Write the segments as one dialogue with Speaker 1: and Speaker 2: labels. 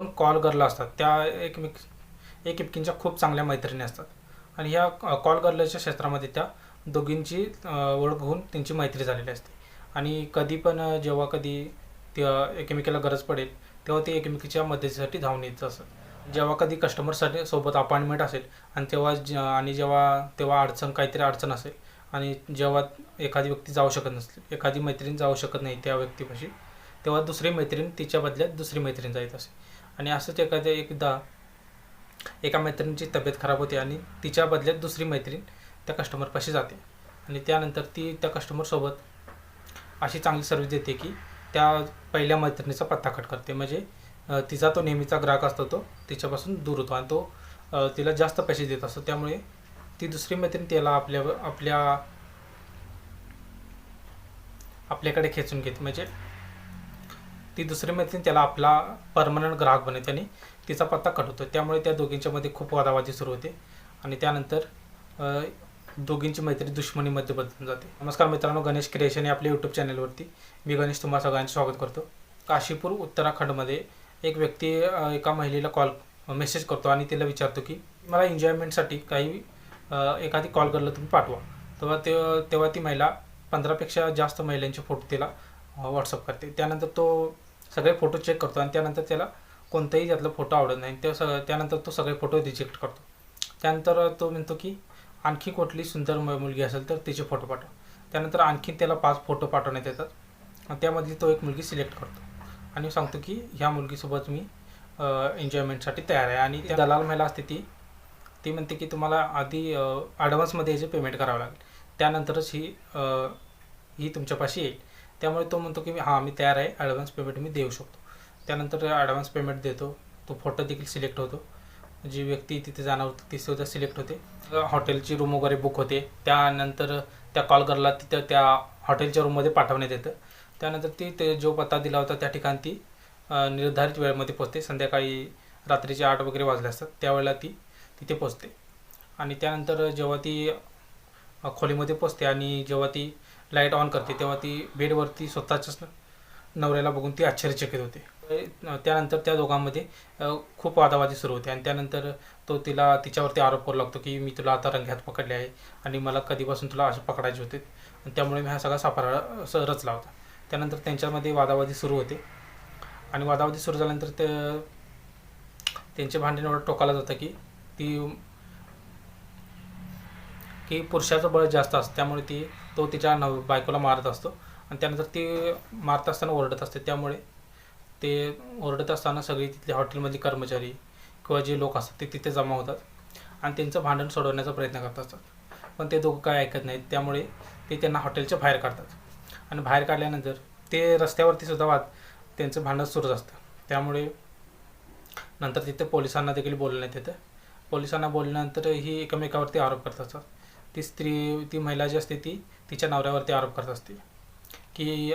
Speaker 1: Call girl असतात त्या एकमेक एकमेकींच्या खूप चांगल्या मैत्रिणी असतात. आणि ह्या कॉल गर्लच्या क्षेत्रामध्ये त्या दोघींची ओळख होऊन त्यांची मैत्री झालेली असते. आणि कधी पण जेव्हा कधी त्या एकमेकीला गरज पडेल तेव्हा ते एकमेकीच्या मदतीसाठी धावून येत असत जेव्हा कधी कस्टमरसाठी सोबत अपॉइंटमेंट असेल आणि तेव्हा ज आणि जेव्हा तेव्हा अडचण काहीतरी अडचण असेल आणि जेव्हा एखादी व्यक्ती जाऊ शकत नसते एखादी मैत्रीण जाऊ शकत नाही त्या व्यक्तीपाशी तेव्हा दुसरी मैत्रीण तिच्या बदल्यात दुसरी मैत्रीण जायत असे. आणि असंच एखाद्या एकदा एका मैत्रिणीची तब्येत खराब होते आणि तिच्या बदल्यात दुसरी मैत्रीण त्या कस्टमरपाशी जाते. आणि त्यानंतर ती त्या कस्टमरसोबत अशी चांगली सर्व्हिस देते की त्या पहिल्या मैत्रिणीचा पत्ता कट करते. म्हणजे तिचा तो नेहमीचा ग्राहक असतो तो तिच्यापासून दूर होतो आणि तो तिला जास्त पैसे देत असतो. त्यामुळे ती दुसरी मैत्रीण त्याला आपल्या आपल्या आपल्याकडे खेचून घेते. म्हणजे ती दुसरी मैत्रीण त्याला आपला परमनंट ग्राहक बनवते आणि तिचा पत्ता कटवतो त्यामुळे त्या दोघींच्यामध्ये खूप वादावादी सुरू होते. आणि त्यानंतर दोघींची मैत्री दुश्मनीमध्ये बदलून जाते. नमस्कार मित्रांनो गणेश क्रिएशन या आपल्या यूट्यूब चॅनलवरती मी गणेश तुम्हा सगळ्यांचे स्वागत करतो. काशीपूर उत्तराखंडमध्ये एक व्यक्ती एका महिलेला कॉल मेसेज करतो आणि तिला विचारतो की मला एन्जॉयमेंटसाठी काही एखादी कॉल करलं तुम्ही पाठवा. तेव्हा ते तेव्हा ती महिला पंधरापेक्षा जास्त महिलांचे फोटो तिला व्हॉट्सअप करते. त्यानंतर तो सगळे फोटो चेक करतो आणि त्यानंतर त्याला कोणताही त्यातला फोटो आवडत नाही. त्या सग त्यानंतर तो सगळे फोटो रिजेक्ट करतो. त्यानंतर तो म्हणतो की आणखी कुठली सुंदर मुलगी असेल तर तिचे फोटो पाठव. त्यानंतर आणखी त्याला पाच फोटो पाठवण्यात येतात. आणि त्यामधली तो एक मुलगी सिलेक्ट करतो. आणि सांगतो की ह्या मुलगीसोबत मी एन्जॉयमेंटसाठी तयार आहे. आणि त्या दलाल महिला असते ती ती म्हणते की तुम्हाला आधी ॲडव्हान्समध्ये याचे पेमेंट करावं लागेल. त्यानंतरच ही ही तुमच्यापाशी येईल. त्यामुळे तो म्हणतो की मी हां मी तयार आहे ॲडव्हान्स पेमेंट मी देऊ शकतो. त्यानंतर ॲडव्हान्स पेमेंट देतो. तो फोटो देखील सिलेक्ट होतो. जी व्यक्ती तिथे जाणार होती ती सुद्धा सिलेक्ट होते. हॉटेलची रूम वगैरे बुक होते. त्यानंतर त्या कॉलगरला तिथं त्या हॉटेलच्या रूममध्ये पाठवण्यात येतं. त्यानंतर ती ते जो पत्ता दिला होता त्या ठिकाणी ती निर्धारित वेळेमध्ये पोचते संध्याकाळी रात्रीचे आठ वगैरे वाजले असतात. त्यावेळेला ती तिथे पोचते आणि त्यानंतर जेव्हा ती खोलीमध्ये पोचते आणि जेव्हा ती लाइट ऑन करते तेव्हा ती बेडवरती स्वतःच्याच नवऱ्याला बघून ती आश्चर्यचकित होते. त्यानंतर त्या दोघांमध्ये खूप वादावादी सुरू होते. आणि त्यानंतर तो तिला तिच्यावरती आरोप करू लागतो की मी तुला आता रंग्यात पकडले आहे आणि मला कधीपासून तुला असं पकडायचे होते. आणि त्यामुळे मी हा सगळा सापळा असं रचला होता. त्यानंतर त्यांच्यामध्ये वादावादी सुरू होते. आणि वादावादी सुरू झाल्यानंतर ते त्यांचे भांडण एवढं टोकाला जातं की ती की पुरुषाचं बळ जास्त असतं. त्यामुळे ती तो तिच्या नव बायकोला मारत असतो. आणि त्यानंतर ती मारत असताना ओरडत असते. त्यामुळे ते ओरडत असताना सगळी तिथले हॉटेलमधली कर्मचारी किंवा जे लोक असतात ते तिथे जमा होतात आणि त्यांचं भांडण सोडवण्याचा प्रयत्न करत असतात. पण ते दोघं काय ऐकत नाहीत. त्यामुळे ते त्यांना हॉटेलच्या बाहेर काढतात. आणि बाहेर काढल्यानंतर ते रस्त्यावरती सुद्धा वाद त्यांचं भांडण सुरूच असतं. त्यामुळे नंतर तिथे पोलिसांना देखील बोलण्यात येतं. पोलिसांना बोलल्यानंतर ही एकमेकावरती आरोप करत असतात. ती स्त्री ती महिला जी असते ती तिच्या नवऱ्यावरती आरोप करत असते. की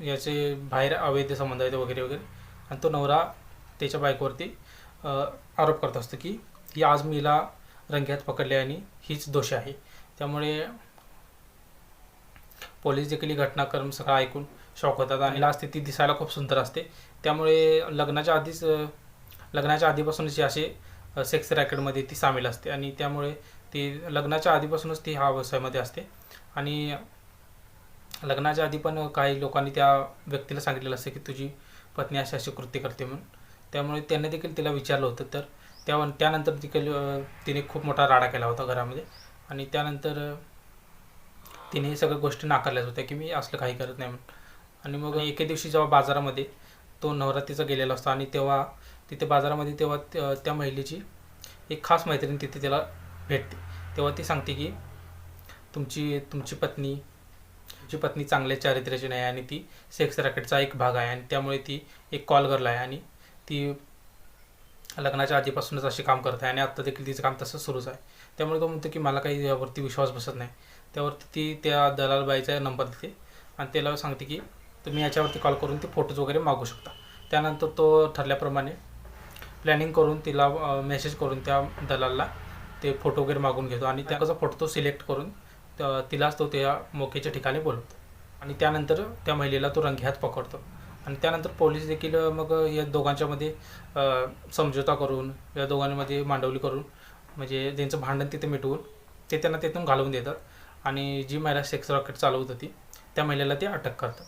Speaker 1: याचे बाहेर अवैध संबंध आहेत वगैरे वगैरे. आणि तो नवरा त्याच्या बायकोवरती आरोप करत असतो की ही आज मीला रंग्यात पकडले आणि हीच दोषी आहे. त्यामुळे पोलीस देखील ही घटनाक्रम सगळं ऐकून शॉक होतात आणि लास्ट ती दिसायला खूप सुंदर असते. त्यामुळे लग्नाच्या आधीच लग्नाच्या आधीपासूनच ही असे सेक्स रॅकेटमध्ये ती सामील असते आणि त्यामुळे ती लग्नाच्या आधीपासूनच ती हा व्यवसायामध्ये असते. आणि लग्नाच्या आधी पण काही लोकांनी त्या व्यक्तीला सांगितलेलं असतं की तुझी पत्नी अशी अशी कृत्य करते म्हणून. त्यामुळे त्याने देखील तिला विचारलं होतं. तर त्या त्यानंतर देखील तिने खूप मोठा राडा केला होता घरामध्ये. आणि त्यानंतर तिने हे सगळ्या गोष्टी नाकारल्याच होत्या की मी असलं काही करत नाही म्हणून. आणि मग एके दिवशी जेव्हा बाजारामध्ये तो नवरात्रीचा गेलेला असतो आणि तेव्हा तिथे बाजारामध्ये तेव्हा त्या- त्या महिलेची एक खास मैत्रीण तिथे त्याला भेटते. तेव्हा ती सांगते की तुमची तुमची पत्नी तुमची पत्नी चांगल्या चारित्र्याची नाही आणि ती सेक्स रॅकेटचा एक भाग आहे आणि त्यामुळे ती एक कॉल गर्ल आहे आणि ती लग्नाच्या आधीपासूनच अशी काम करत आहे आणि आत्ता देखील तिचं काम तसं सुरूच आहे. त्यामुळे तो म्हणतो की मला काही यावरती विश्वास बसत नाही. त्यावरती ती त्या दलालबाईचा नंबर देते आणि त्याला सांगते की तुम्ही याच्यावरती कॉल करून ते फोटोज वगैरे मागू शकता. त्यानंतर तो ठरल्याप्रमाणे प्लॅनिंग करून तिला मेसेज करून त्या दलालला ते फोटो वगैरे मागून घेतो. आणि त्या कसा फोटो तो सिलेक्ट करून त- तिलाच तो त्या मोकेच्या ठिकाणी बोलवतो. आणि त्यानंतर त्या महिलेला तो रंगह्यात पकडतो. आणि त्यानंतर पोलीस देखील मग या दोघांच्यामध्ये समझोता करून या दोघांमध्ये मांडवली करून म्हणजे त्यांचं भांडण तिथे मिटवून ते त्यांना तिथून घालवून देतात. आणि जी महिला सेक्स रॉकेट चालवत होती त्या महिलेला ते अटक करतात.